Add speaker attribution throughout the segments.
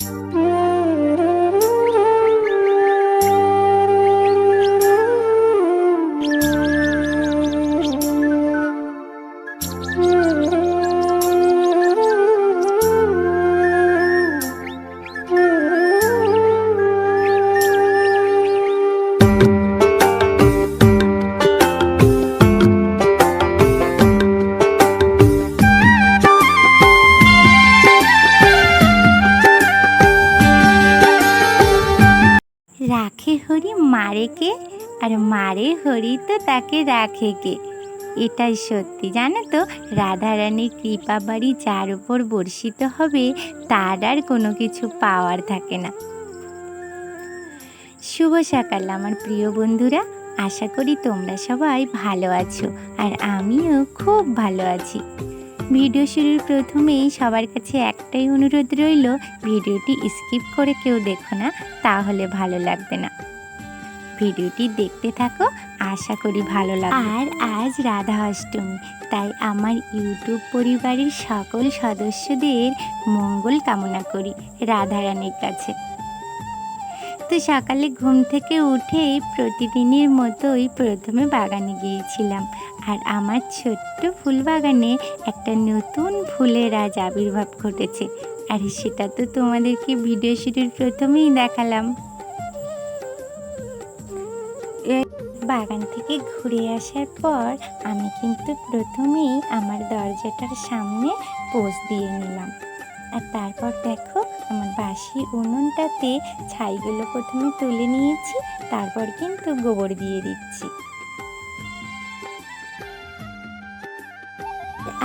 Speaker 1: Mm-hmm. রাখে হরি, মারে কে? আর মারে হরি তো তাকে রাখে কে? এটাই সত্যি, জানো তো? রাধারানীর কৃপা বাড়ি যার উপর বর্ষিত হবে, তার আর কোনো কিছু পাওয়ার থাকে না। শুভ সকাল, আমার প্রিয় বন্ধুরা। আশা করি তোমরা সবাই ভালো আছো, আর আমিও খুব ভালো আছি। ভিডিও শুরুর প্রথমেই সবার কাছে একটাই অনুরোধ রইল, ভিডিওটি স্কিপ করে কেউ দেখো না, তাহলে ভালো লাগবে না। ভিডিওটি দেখতে থাকো, আশা করি ভালো লাগবে। আর আজ রাধা অষ্টমী, তাই আমার ইউটিউব পরিবারের সকল সদস্যদের মঙ্গল কামনা করি রাধারানীর কাছে। তো সকালে ঘুম থেকে উঠেই প্রতিদিনের মতোই প্রথমে বাগানে গিয়েছিলাম। আর আমার ছোট্ট ফুল বাগানে একটা নতুন ফুলের আজ আবির্ভাব ঘটেছে। আর সেটা তো তোমাদেরকে ভিডিও শুরুর প্রথমেই দেখালাম। বাগান থেকে ঘুরে আসার পর আমি কিন্তু প্রথমেই আমার দরজাটার সামনে পোজ দিয়ে নিলাম। আর তারপর দেখো আমার বাসি উনুনটাতে ছাইগুলো প্রথমে তুলে নিয়েছি, তারপর কিন্তু গোবর দিয়ে দিচ্ছি।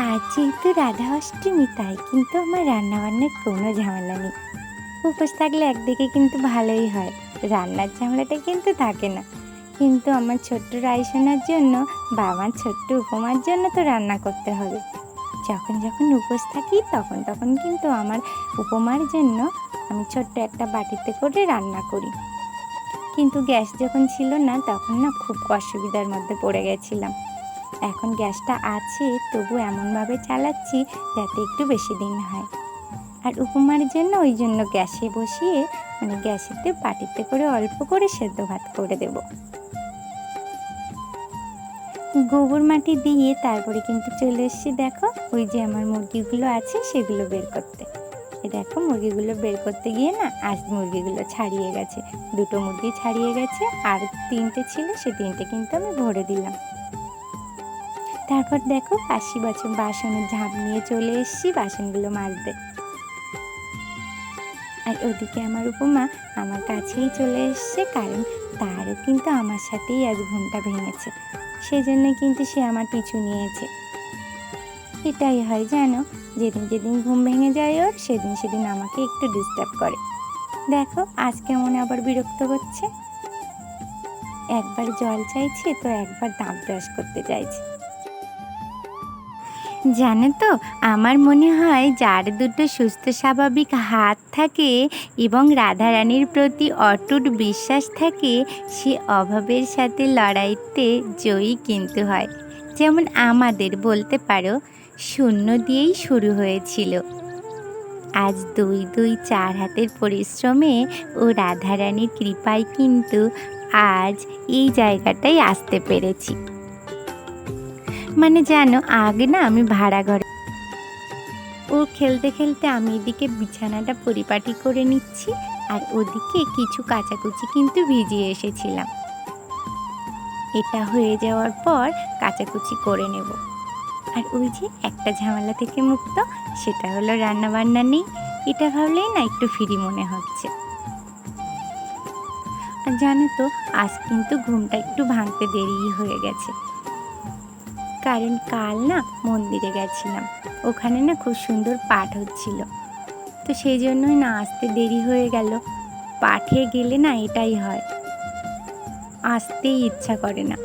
Speaker 1: আজ যেহেতু রাধা অষ্টমী, তাই কিন্তু আমার রান্নাবান্নার কোনো ঝামেলা নেই। উপোস থাকলে একদিকে কিন্তু ভালোই হয়, রান্নার ঝামেলাটা কিন্তু থাকে না। কিন্তু আমার ছোট্ট রাইসোনার জন্য বা আমার ছোট্ট উপমার জন্য তো রান্না করতে হবে। যখন যখন উপোস থাকি, তখন তখন কিন্তু আমার উপমার জন্য আমি ছোট্ট একটা বাটিতে করে রান্না করি। কিন্তু গ্যাস যখন ছিল না, তখন না খুব অসুবিধার মধ্যে পড়ে গেছিলাম। এখন গ্যাসটা আছে, তবু এমনভাবে চালাচ্ছি যাতে একটু বেশি দিন হয়। আর উপমার জন্য ওই জন্য গ্যাসে বসিয়ে মানে গ্যাসেতে বাটিতে করে অল্প করে সেদ্ধ ভাত করে দেব। গোবর মাটি দিয়ে তারপরে কিন্তু চলে এসেছি, দেখো, ওই যে আমার মুরগিগুলো আছে, সেগুলো বের করতে। দেখো, মুরগিগুলো বের করতে গিয়ে না, আজ মুরগিগুলো ছাড়িয়ে গেছে। দুটো মুরগি ছাড়িয়ে গেছে, আর তিনটে ছিল, সে তিনটে কিন্তু আমি ভরে দিলাম। তারপর দেখো কাশি বাসন, বাসনের ঝাঁপ নিয়ে চলে এসেছি, বাসনগুলো মাজতে। আর ওদিকে আমার উপমা আমার কাছেই চলে এসছে, কারণ তারও কিন্তু আমার সাথেই আজ ঘুমটা ভেঙেছে। সেই জন্য কিন্তু সে আমার পিছু নিয়েছে। এটাই হয় জানো, যেদিন যেদিন ঘুম ভেঙে যায় ওর, সেদিন সেদিন আমাকে একটু ডিস্টার্ব করে। দেখো, আজ কেমন আবার বিরক্ত করছে একবার জল চাইছে, তো একবার দাঁত ব্রাশ করতে চাইছে। জানো তো, আমার মনে হয় যার দুটো সুস্থ স্বাভাবিক হাত থাকে এবং রাধারানীর প্রতি অটুট বিশ্বাস থাকে, সে অভাবের সাথে লড়াইতে জয়ী কিন্তু হয়। যেমন আমাদের বলতে পারো, শূন্য দিয়েই শুরু হয়েছিল। আজ দুই দুই চার হাতের পরিশ্রমে ও রাধারানীর কৃপায় কিন্তু আজ এই জায়গাটাই আসতে পেরেছি। মানে জানো, আগে না আমি ভাড়া ঘরে ও খেলতে খেলতে আমি এদিকে বিছানাটা পরিপাটি করে নিচ্ছি, আর ওদিকে কিছু কাচাকুচি কিন্তু ভিজিয়ে এসেছিলাম। এটা হয়ে যাওয়ার পর কাচাকুচি করে নেব। আর ওই যে একটা ঝামেলা থেকে মুক্ত, সেটা হলো রান্না বান্না নেই। এটা ভাবলেই না একটু ফ্রি মনে হচ্ছে। আর জানো তো, আজ কিন্তু ঘুমটা একটু ভাঙতে দেরি হয়ে গেছে। কারণ কাল না মন্দিরে গেছিলাম। ওখানে না খুব সুন্দর পাঠ হচ্ছিল। তো সেই জন্যই না আসতে দেরি হয়ে গেল। পাঠে গেলে না এটাই হয়। আসতেই ইচ্ছা করে না।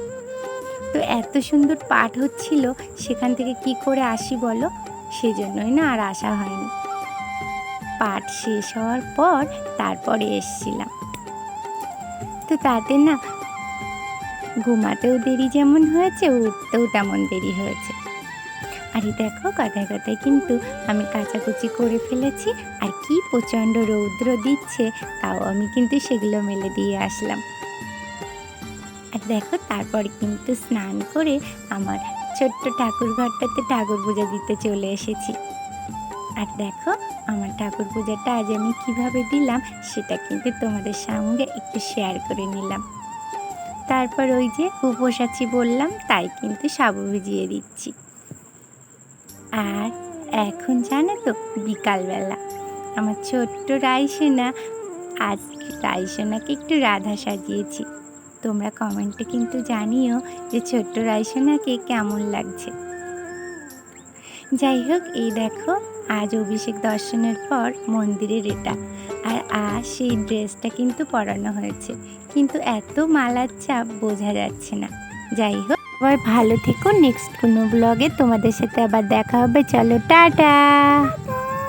Speaker 1: তো এত সুন্দর পাঠ হচ্ছিল, সেখান থেকে কি করে আসি বলো? সেজন্যই না আর আসা হয়নি। পাঠ শেষ হওয়ার পর তারপরে এসছিলাম। তো তাতে না ঘুমাতেও দেরি যেমন হয়েছে, উঠতেও তেমন দেরি হয়েছে। আরে দেখো, কথায় কথায় কিন্তু আমি কাচাকুচি করে ফেলেছি, আর কি প্রচণ্ড রৌদ্র দিচ্ছে, তাও আমি কিন্তু সেগুলো মেলে দিয়ে আসলাম। আর দেখো, তারপর কিন্তু স্নান করে আমার ছোট্ট ঠাকুর ঘরটাতে ঠাকুর পূজা দিতে চলে এসেছি। আর দেখো, আমার ঠাকুর পূজাটা আজ আমি কীভাবে দিলাম, সেটা কিন্তু তোমাদের সঙ্গে একটু শেয়ার করে নিলাম। তারপর ওই যে উপোস বললাম, তাই কিন্তু সাবু ভিজিয়ে দিচ্ছি। আর এখন জানো তো, বিকালবেলা। আমার ছোট্ট রাইসেনা, আজ রাইসেনাকে একটু রাধা সাজিয়েছি। তোমরা কমেন্টে কিন্তু জানিও যে ছোট্ট রাইসোনাকে কেমন লাগছে। যাই হোক, এই দেখো, আজ অভিষেক দর্শনের পর মন্দিরের এটা। আর আ সেই ড্রেসটা কিন্তু পরানো হয়েছে। কিন্তু এত মালার চাপ বোঝা যাচ্ছে না। যাই হোক, সবাই ভালো থেকো। নেক্সট কোনো ব্লগে তোমাদের সাথে আবার দেখা হবে। চলো, টাটা!